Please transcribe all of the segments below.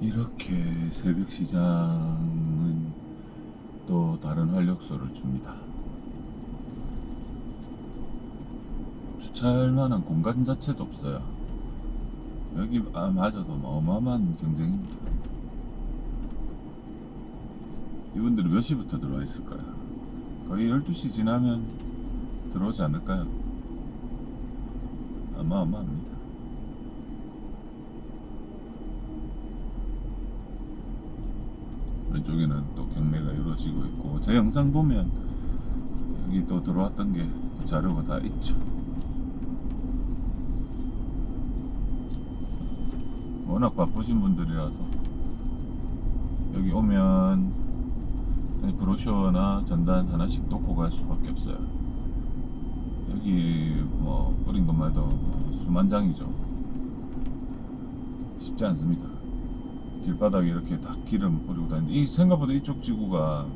이렇게 새벽 시장은 또 다른 활력소를 줍니다. 주차할 만한 공간 자체도 없어요. 여기 아, 마저도 어마어마한 경쟁입니다. 이분들은 몇 시부터 들어와 있을까요? 거의 12시 지나면 들어오지 않을까요? 어마어마합니다. 왼쪽에는 또 경매가 이루어지고 있고 제 영상 보면 여기 또 들어왔던 게 자료가 다 있죠. 워낙 바쁘신 분들이라서 여기 오면 브로셔나 전단 하나씩 놓고 갈 수밖에 없어요. 여기 뭐 뿌린 것만 해도 뭐 수만 장이죠. 쉽지 않습니다. 길바닥에 이렇게 다 기름 뿌리고 다니는데 이 생각보다 이쪽 지구가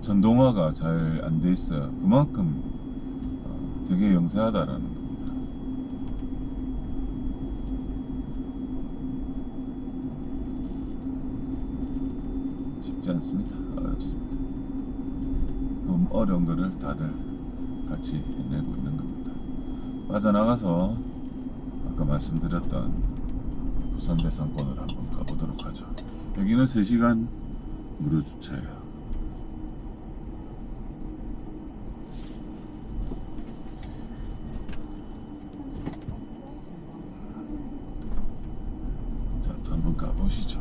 전동화가 잘 안 돼 있어요. 그만큼 어, 되게 영세하다라는 겁니다. 쉽지 않습니다. 어렵습니다. 그 어려운 거를 다들 같이 해내고 있는 겁니다. 빠져나가서 아까 말씀드렸던 선배상권을 한번 가보도록 하죠. 여기는 3시간 무료 주차예요. 자 또 한번 가보시죠.